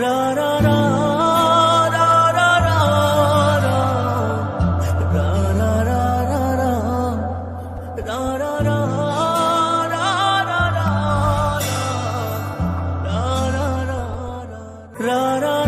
ra ra